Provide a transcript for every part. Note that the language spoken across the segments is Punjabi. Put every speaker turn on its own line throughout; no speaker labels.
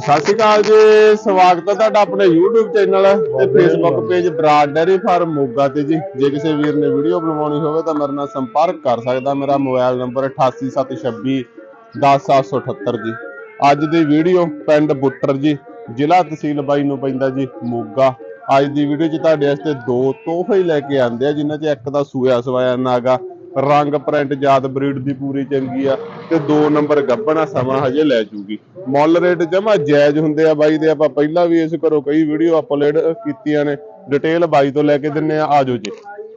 ਸਤਿ ਸ਼੍ਰੀ ਅਕਾਲ ਜੀ, ਸਵਾਗਤ ਹੈ ਤੁਹਾਡਾ ਆਪਣੇ YouTube ਚੈਨਲ ਤੇ Facebook page Brar dairy farm Moga ਤੇ ਜੀ। ਜੇ ਕਿਸੇ ਵੀਰ ਨੇ ਵੀਡੀਓ ਬਣਵਾਉਣੀ ਹੋਵੇ ਤਾਂ ਮੇਰੇ ਨਾਲ ਸੰਪਰਕ ਕਰ ਸਕਦਾ। ਮੇਰਾ ਮੋਬਾਈਲ ਨੰਬਰ 8876 10778 ਜੀ। ਅੱਜ ਦੀ ਵੀਡੀਓ ਪਿੰਡ ਬੁੱਟਰ ਜੀ, ਜ਼ਿਲ੍ਹਾ ਤਹਿਸੀਲ ਬਾਈ ਨੂੰ ਪੈਂਦਾ ਜੀ, ਮੋਗਾ। ਅੱਜ ਦੀ ਵੀਡੀਓ 'ਚ ਤੁਹਾਡੇ ਵਾਸਤੇ ਦੋ ਤੋਹਫੇ ਲੈ ਕੇ ਆਂਦੇ ਆ, ਜਿਨ੍ਹਾਂ 'ਚ ਇੱਕ ਦਾ ਸੂਆ ਸਵਾਇਆ ਨਾਗਾ ਰੰਗ ਪ੍ਰਿੰਟ ਜਾਤ ਬਰੀਡ ਦੀ ਪੂਰੀ ਚੰਗੀ ਆ ਤੇ ਦੋ ਨੰਬਰ ਗੱਬਣਾ ਸਮਾਂ ਹਜੇ ਲੈ ਜੂਗੀ। ਮੁੱਲ ਰੇਟ ਜਮਾ ਜਾਇਜ਼ ਹੁੰਦੇ ਆ ਬਾਈ ਦੇ, ਆਪਾਂ ਪਹਿਲਾਂ ਵੀ ਇਸ ਘਰੋਂ ਕਈ ਵੀਡੀਓ ਅਪਲੋਡ ਕੀਤੀਆਂ ਨੇ। ਡਿਟੇਲ ਬਾਈ ਤੋਂ ਲੈ ਕੇ ਦਿੰਨੇ ਆ ਆਜੋ ਜੀ।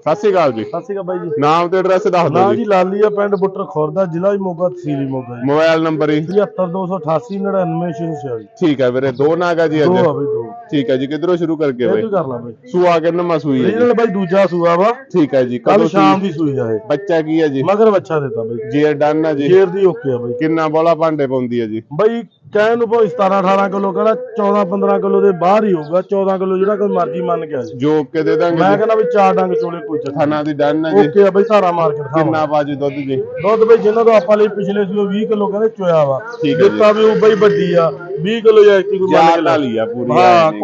ਸਤਿ ਸ਼੍ਰੀ ਅਕਾਲ ਜੀ।
ਸਤਿ ਸ਼੍ਰੀ ਅਕਾਲ ਬਾਈ ਜੀ।
ਨਾਮ ਤੇ ਐਡਰੈਸ ਦੱਸ ਦਿਓ
ਜੀ।
ਜੀ
ਲਾਲੀ ਆ ਪਿੰਡ ਬੁੱਟਰ ਖੁਰਦਾ ਜ਼ਿਲ੍ਹਾ ਮੋਗਾ ਤਹਿਸੀਲ ਮੋਗਾ ਜੀ।
ਮੋਬਾਈਲ ਨੰਬਰ ਹੀ
75288 99646
ਠੀਕ ਹੈ ਵੀਰੇ ਦੋ ਨਾਗਾ ਜੀ
ਦੋ
ਅੱਜ
ਆ ਬਈ ਦੋ।
ਠੀਕ ਹੈ ਜੀ ਕਿਧਰੋਂ ਸ਼ੁਰੂ ਕਰਕੇ
ਇਹ
ਬਾਈ?
ਤੂੰ ਕਰ ਲਾ ਬਈ।
ਸੂਆ ਕਿੰਨਾ ਮਸੂਈ ਹੈ ਜੀ।
ਰੀਜਨਲ ਬਾਈ ਦੂਜਾ ਸੂਆ ਵਾ।
ਠੀਕ ਹੈ ਜੀ
ਕੱਲ
ਕਦੋਂ
ਸ਼ਾਮ? ਦੀ ਸੂਈ ਆ ਇਹ।
ਬੱਚਾ ਕੀ ਹੈ ਜੀ?
ਮਗਰ ਬੱਚਾ ਦਿੱਤਾ ਬਈ।
ਜੇਰ ਡਨ ਹੈ ਜੀ।
ਜੇਰ ਦੀ ਓਕੇ ਆ ਬਈ।
ਕਿੰਨਾ ਬੋਲਾ ਭਾਂਡੇ ਪਾਉਂਦੀ ਹੈ ਜੀ?
ਬਈ ਕਹਿਣ ਨੂੰ ਭਾਵੇਂ 17 18 ਕਿਲੋ ਕਹਿੰਦਾ 14 15 ਕਿਲੋ ਦੇ ਬਾਹਰ ਹੀ ਹੋਊਗਾ 14 ਕਿਲੋ ਜਿਹੜਾ ਕੋਈ ਮਰਜ਼ੀ ਮੰਨ ਕੇ ਆ ਜੀ
ਜੋ ਕੇ ਦੇ ਦਾਂਗੇ
ਮੈਂ
ਜੀ।
ਕਹਿੰਦਾ ਵੀ ਚਾਰ ਡੰਗ ਚੋਲੇ ਕੋਈ
ਖਾਣਾ ਦੀ ਡਨ ਜੀ।
ਓਕੇ ਆ ਬਈ ਸਾਰਾ ਮਾਰਕੀਟ
ਕਿੰਨਾ ਬਾਜੂ ਦੁੱਧ ਜੀ?
ਦੁੱਧ ਬਈ ਜਿਨ੍ਹਾਂ ਤੋਂ ਆਪਾਂ ਲਈ ਪਿਛਲੇ ਸੂਏ 20 ਕਿਲੋ ਕਹਿੰਦੇ ਚੋਇਆ ਵਾ।
ਠੀਕ ਹੈ ਜੀ।
ਦਿੱਤਾ ਵੀ ਉਹ ਬਈ ਵੱਡੀ ਆ 20 ਕਿਲੋ ਜਾਂ 21 ਮੰਨ ਕੇ
ਜਾਨ
ਲੈ
ਵਾਲੀ ਆ ਪੂਰੀ
ਹਾਂ, ਬਹੁਤ।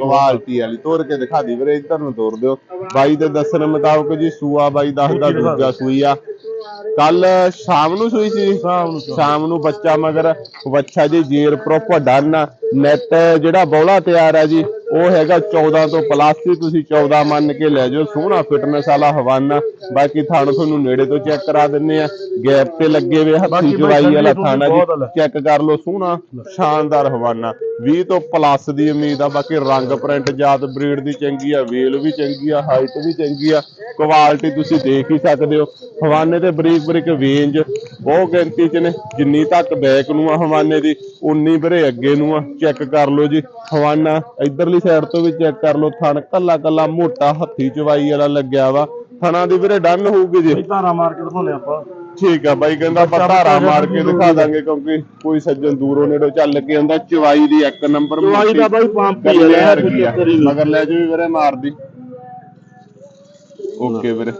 ਕੁਆਲਿਟੀ ਵਾਲੀ। ਤੋੜ ਕੇ ਦਿਖਾ ਦੀ ਵੀਰੇ ਇੱਧਰ ਨੂੰ ਤੋੜ ਦਿਓ। ਬਾਈ ਦੇ ਦੱਸਣ ਮੁਤਾਬਕ ਜੀ ਸੂਆ ਬਾਈ ਦੱਸਦਾ
ਦੂਜੀ
ਸੂਈ ਆ। ਕੱਲ ਸ਼ਾਮ ਨੂੰ ਸੂਈ ਸੀ?
ਸ਼ਾਮ ਨੂੰ ਚੋ
ਸ਼ਾਮ ਨੂੰ ਬੱਚਾ ਮਗਰ ਬੱਚਾ ਜੀ ਜੇਰ ਪ੍ਰੋਪਰ ਡਨ ਨੈਟ ਜਿਹੜਾ ਬੌਲਾ ਤਿਆਰ ਆ ਜੀ। ਉਹ ਹੈਗਾ 14 ਤੋਂ ਪਲੱਸ ਹੀ ਤੁਸੀਂ 14 ਮੰਨ ਕੇ ਲੈ ਜਾਓ ਸੋਹਣਾ ਫਿਟਨੈਸ ਵਾਲਾ ਹਵਾਨਾ ਬਾਕੀ ਥਣ ਤੁਹਾਨੂੰ ਨੇੜੇ ਤੋਂ ਚੈੱਕ ਕਰਾ ਦਿੰਨੇ ਆ। ਗੈਪ ਤੇ ਲੱਗੇ ਹੋਏ ਹੱਥੀ ਜਵਾਈ ਵਾਲਾ ਥਾਣਾ ਜੀ। ਚੈੱਕ ਕਰ ਲਓ ਸੋਹਣਾ ਸ਼ਾਨਦਾਰ ਹਵਾਨਾ 20 ਤੋਂ ਪਲੱਸ ਦੀ ਉਮੀਦ ਆ, ਬਾਕੀ ਰੰਗ ਪ੍ਰਿੰਟ ਜਾਤ ਬਰੀਡ ਦੀ ਚੰਗੀ ਆ ਵੇਲ ਵੀ ਚੰਗੀ ਆ ਹਾਈਟ ਵੀ ਚੰਗੀ ਆ ਕੁਆਲਿਟੀ ਤੁਸੀਂ ਦੇਖ ਹੀ ਸਕਦੇ ਹੋ। ਹਵਾਨੇ ਤੇ ਬਰੀਕ ਬਰੀਕ ਵੇਂਜ ਬਹੁਤ ਗਿਣਤੀ ਚ ਨੇ, ਜਿੰਨੀ ਤੱਕ ਬੈਕ ਨੂੰ ਆ ਹਵਾਨੇ ਦੀ, ਉਨੀ ਵੀਰੇ ਅੱਗੇ ਨੂੰ ਆ ਚੈੱਕ ਕਰ ਲਓ ਜੀ। ਹਵਾਨਾ ਇਧਰਲੀ ਸਾਈਡ ਤੋਂ ਵੀ ਚੈੱਕ ਕਰ ਲਓ, ਥਣ ਕੱਲਾ ਕੱਲਾ ਮੋਟਾ ਹੱਥੀ ਚਵਾਈ ਵਾਲਾ ਲੱਗਿਆ ਵਾ। ਥਣਾ ਦੀ ਵੀਰੇ ਡਨ ਹੋਊਗੀ ਜੀ।
ਬਈ ਧਾਰਾ ਮਾਰਕੀਟ ਦਿਖਾਉਂਦੇ ਆਪਾਂ।
ਠੀਕ ਆ ਬਾਈ ਕਹਿੰਦਾ ਆਪਾਂ ਧਾਰਾ ਮਾਰ ਕੇ ਦਿਖਾ ਦਾਂਗੇ ਕਿਉਂਕਿ ਕੋਈ ਸੱਜਣ ਦੂਰੋਂ ਨੇੜੋਂ ਚੱਲ ਕੇ ਆਉਂਦਾ ਚਵਾਈ ਦੀ ਇੱਕ ਨੰਬਰ
ਚਵਾਈ ਦਾ ਬਾਈ ਪੰਪ ਹੀ ਨਹੀਂ।
ਮਗਰ ਲੈ ਜਾਓ ਵੀਰੇ ਮਾਰਦੀ। ਓਕੇ ਵੀਰੇ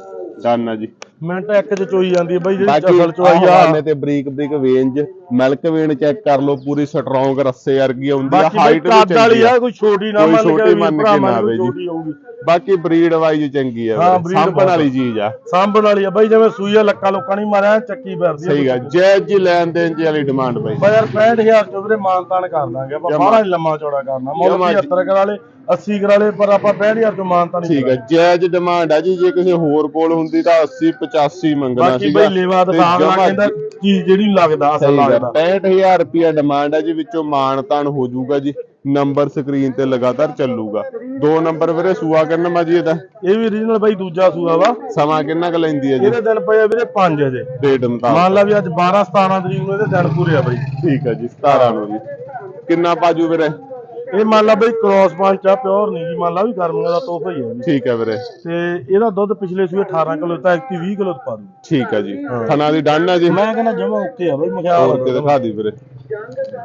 ਡਨ ਆ ਜੀ।
ਮਿੰਟ ਇੱਕ ਚ ਚੋਈ ਜਾਂਦੀ ਹੈ ਬਾਈ ਜਿਹੜੀ ਚਸਲ ਚੋਈ ਆ।
ਹਵਾਨੇ ਤੇ ਬਰੀਕ ਬਰੀਕ ਵੇਂਜ ਮਿਲਕ ਵੇਨ ਚੈੱਕ ਕਰ ਲਓ ਪੂਰੀ ਸਟਰੋਂਗ ਰੱਸੇ ਵਰਗੀ ਆਉਂਦੀ ਆ ਹਾਈਟ ਵੀ ਚੰਗੀ
ਆ। ਕੋਈ ਛੋਟੀ ਨਾ ਮੰਨ
ਛੋਟੀ
ਕੇ
ਮੰਨ ਕੇ
ਭਰਾ
ਨਾ
ਮੰਨ
ਆਵੇ ਜੀ।
ਛੋਟੀ ਹੋਊਗੀ
ਬਾਕੀ ਬਰੀਡ ਵਾਈਜ਼ ਚੰਗੀ ਆ ਸਾਂਭਣ ਵਾਲੀ ਚੀਜ਼ ਆ।
ਸਾਂਭਣ ਵਾਲੀ ਆ ਬਾਈ ਜਿਵੇਂ ਸੂਈ ਆ ਲੱਕਾ ਲੋਕਾਂ ਨਹੀਂ ਮਾਰਿਆ ਚੱਕੀ ਫਿਰਦੀ
ਸਹੀ ਆ ਜੈ ਜੀ ਲੈਣ ਦੇਣ ਜੀ ਵਾਲੀ ਡਿਮਾਂਡ ਬਾਈ।
ਬਾਈ ਯਾਰ 65000 ਚ ਵੀਰੇ ਮਾਨਤਾਨ ਕਰ ਦਾਂਗੇ ਆਪਾਂ ਨੀ ਲੰਮਾ ਚੌੜਾ ਕਰਨਾ ਮੁੱਲ
ਜਮਾਂ ਜੀ।
75 ਕਰਾ ਲੇ 80 ਕਰਾ ਲੇ ਪਰ ਆਪਾਂ 65000 ਚ ਮਾਨਤਾਨ ਨਹੀਂ
ਠੀਕ ਹੈ ਜਾਇਜ਼ ਡਿਮਾਂਡ ਆ ਜੀ ਜੇ ਕਿਸੇ ਹੋਰ ਕੋਲ ਹੁੰਦੀ ਤਾਂ 80 85 ਮੰਗਣਾ
ਬਾਕੀ
ਸੀਗਾ
ਬਾਈ ਲੇਵਾ ਲੱਗ
ਜਮਾਂ
ਜਾਂਦਾ ਚੀਜ਼ ਜਿਹੜੀ ਲੱਗਦਾ ਅਸਲ ਲੱਗਦਾ।
65000 ਰੁਪਿਆ ਡਿਮਾਂਡ ਆ ਜੀ ਵਿੱਚੋਂ ਮਾਨ ਤਾਨ ਹੋ ਜਾਊਗਾ ਜੀ। ਨੰਬਰ ਸਕਰੀਨ ਤੇ ਲਗਾਤਾਰ ਚੱਲੂਗਾ। ਦੋ ਨੰਬਰ ਵੀਰੇ ਸੂਆ ਕਰਨ ਮਾਜੀ ਇਹਦਾ?
ਇਹ ਵੀ ਰੀਜਨਲ ਬਾਈ ਦੂਜਾ ਸੂਆ ਵਾ।
ਸਮਾਂ ਕਿੰਨਾ ਕੁ ਲੈਂਦੀ ਹੈ ਜੀ?
ਇਹਦੇ ਦਿਨ ਪਏ ਵੀਰੇ 5 ਅਜੇ
ਡੇਟ ਮੁਤਾਬਕ।
ਮੰਨ ਲਾ ਵੀ ਅੱਜ 12 17 ਤਰੀਕ ਨੂੰ ਇਹਦੇ ਦਿਨ ਪੂਰੇ ਆ ਬਾਈ।
ਠੀਕ ਹੈ ਜੀ 17 ਨੂੰ ਜੀ। ਕਿੰਨਾ ਪਾਜੂ ਵੀਰੇ?
ਇਹ ਮੰਨ ਲਾ ਬਈ ਕ੍ਰੋਸ ਪੰਚ ਆ ਪਿਓਰ ਨਹੀਂ ਜੀ ਮੰਨ ਲਾ ਵੀ ਗਰਮੀਆਂ ਦਾ ਤੋਹਫਾ ਹੀ ਹੈ ਜੀ
ਠੀਕ ਹੈ ਵੀਰੇ।
ਤੇ ਇਹਦਾ ਦੁੱਧ ਪਿਛਲੇ ਸੂਏ 18 ਕਿਲੋ ਤਾਂ ਐਕਟੀ 20 ਕਿਲੋ ਪਾ ਦੂ
ਠੀਕ ਹੈ ਜੀ। ਥਣਾ ਦੀ ਡਨ ਹੈ ਜੀ।
ਮੈਂ ਕਹਿੰਦਾ ਜਮਾ ਓਕੇ ਆ ਬਈ ਮਖਿਆਲ
ਹੋਰ ਕੇ ਦਿਖਾ ਦੀ ਵੀਰੇ।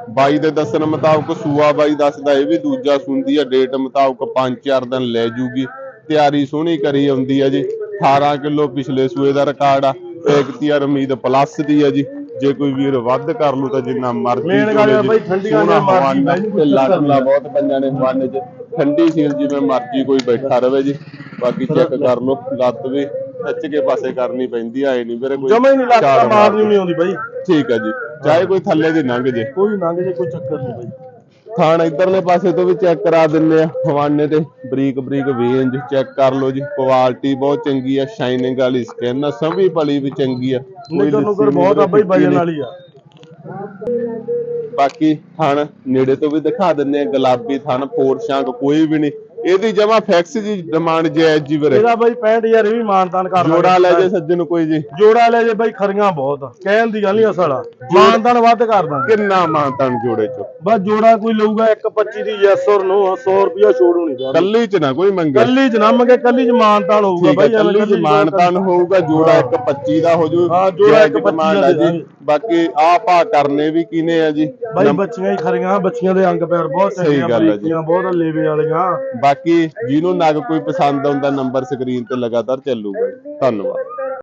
ਬਾਈ ਦੇ ਦੱਸਣ ਮੁਤਾਬਕ ਸੂਆ ਬਾਈ ਦੱਸਦਾ ਇਹ ਵੀ ਦੂਜਾ ਸੁਣਦੀ ਆ ਡੇਟ ਮੁਤਾਬਕ 5-4 ਦਿਨ ਲੈ ਜੂਗੀ। ਤਿਆਰੀ ਸੋਹਣੀ ਕਰੀ ਆਉਂਦੀ ਆ ਜੀ। 18 ਕਿਲੋ ਪਿਛਲੇ ਸੂਏ ਦਾ ਰਿਕਾਰਡ ਆ। ਇਕਤੀਆਰ ਉਮੀਦ ਪਲੱਸ ਦੀ ਆ ਜੀ। ਜੇ ਕੋਈ ਵੀਰ ਵੱਧ ਕਰ ਲੂ ਤਾਂ ਜਿੰਨਾ ਮਰਜ਼ੀ
Main ਗੱਲ ਆ ਬਾਈ ਠੰਡੀਆਂ ਨੂੰ
ਤੇ
ਕੁਛ ਚੱਕਰ
ਲਾਟਲਾ ਬਹੁਤ ਪੰਜਾਂ ਨੇ ਹਵਾਨੇ 'ਚ। ਠੰਡੀ ਸੀਲ ਜਿਵੇਂ ਮਰਜ਼ੀ ਕੋਈ ਬੈਠਾ ਰਵੇ ਜੀ। ਬਾਕੀ ਚੈੱਕ ਕਰ ਲਓ ਲੱਤ ਵੀ ਖਿੱਚ ਕੇ ਪਾਸੇ ਕਰਨੀ ਪੈਂਦੀ ਆਏ ਨਹੀਂ ਵੀਰੇ ਕੋਈ
ਜਮਾ ਹੀ ਨਹੀਂ
ਚਾਰ
ਮਾਰਨੀ ਨਹੀਂ ਆਉਂਦੀ ਬਾਈ।
ਠੀਕ ਹੈ ਜੀ। ਚਾਹੇ ਕੋਈ ਥੱਲੇ ਦੀ ਲੰਘ ਜੇ।
ਕੋਈ ਨੰਗ ਜੇ ਕੋਈ ਚੱਕਰ ਨਹੀਂ ਬਾਈ।
ਥਾਣ ਇਧਰਲੇ ਪਾਸੇ ਤੋਂ ਵੀ ਚੈੱਕ ਕਰਾ ਦਿੰਨੇ ਆ। ਹਵਾਨੇ ਤੇ ਬਰੀਕ ਬਰੀਕ ਵੇਂਜ ਚੈੱਕ ਕਰ ਲਓ ਜੀ। ਕੁਆਲਿਟੀ ਬਹੁਤ ਚੰਗੀ ਆ ਸ਼ਾਈਨਿੰਗ ਵਾਲੀ ਸਕਿਨ ਆ ਸੰਭੀ ਭਲੀ ਵੀ ਚੰਗੀ ਆ।
ਨੁਕਰ
ਲੱਸੀ
ਬਹੁਤ ਆ ਬਾਈ ਵਜਨ। ਵਾਲੀ ਆ।
ਬਾਕੀ ਥਣ ਨੇੜੇ ਤੋਂ ਵੀ ਦਿਖਾ ਦਿੰਨੇ ਆ। ਗੁਲਾਬੀ ਥਣ ਫੋਰ ਸ਼ਾਂਕ ਕੋਈ ਵੀ ਨਹੀਂ। ਇਹਦੀ ਜਮਾ ਫੈਕਸ ਜੀ ਡਿਮਾਂਡ ਜਾਇਜ਼ ਜੀ ਵੀਰੇ।
ਇਹਦਾ ਬਾਈ 65000 ਇਹ ਵੀ ਮਾਨਤਾਨ ਕਰ
ਜੋੜਾ ਲੈ ਜੇ ਸੱਜਣ ਕੋਈ ਜੀ।
ਜੋੜਾ ਲੈ ਜੇ ਬਾਈ ਖਰੀਆਂ ਬਹੁਤ। ਆ ਕਹਿਣ ਦੀ ਗੱਲ ਨਹੀਂ ਅਸਲ। ਆ ਮਾਨਤਾਨ ਵੱਧ ਕਰ ਦਾਂਗੇ।
ਕਿੰਨਾ ਮਾਨਤਾਨ ਜੋੜੇ ਚ?
ਬਸ ਜੋੜਾ ਕੋਈ ਲਊਗਾ 125 ਦੀ ਯੈਸ ਔਰ ਨੋ 100 ਰੁਪਿਆ ਛੋੜ ਹੋਣੀ ਚਾਹੀਦੀ।
ਕੱਲੀ ਚ ਨਾ ਕੋਈ ਮੰਗੇ।
ਕੱਲੀ ਚ ਨੰਮ ਕੇ ਕੱਲੀ ਚ ਮਾਨਤਾਨ ਹੋਊਗਾ ਬਾਈ
ਕੱਲੀ ਚ ਮਾਨਤਾਨ ਹੋਊਗਾ ਜੋੜਾ 125 ਦਾ ਹੋ ਜੂ
ਹਾਂ, ਜੋੜਾ
ਜਾਇਜ਼
125
demand
ਦਾ ਦਾਂਗੇ।
ਬਾਕੀ ਆਹ ਭਾ ਕਰਨੇ ਵੀ ਕਿਨੇ ਆ ਜੀ?
ਬਾਈ ਬੱਚੀਆਂ ਹੀ ਖਰੀਆਂ ਬੱਚੀਆਂ ਦੇ ਅੰਗ ਪੈਰ ਬਹੁਤ
ਸਹੀ ਗੱਲ ਆ ਜੀ।
ਬਹੁਤ ਲੇਵੇ ਵਾਲੀਆਂ।
ਬਾਕੀ ਜਿਹਨੂੰ ਨਗ ਕੋਈ ਪਸੰਦ ਆਉਂਦਾ ਨੰਬਰ ਸਕਰੀਨ ਤੇ ਲਗਾਤਾਰ ਚੱਲੂਗਾ। ਧੰਨਵਾਦ।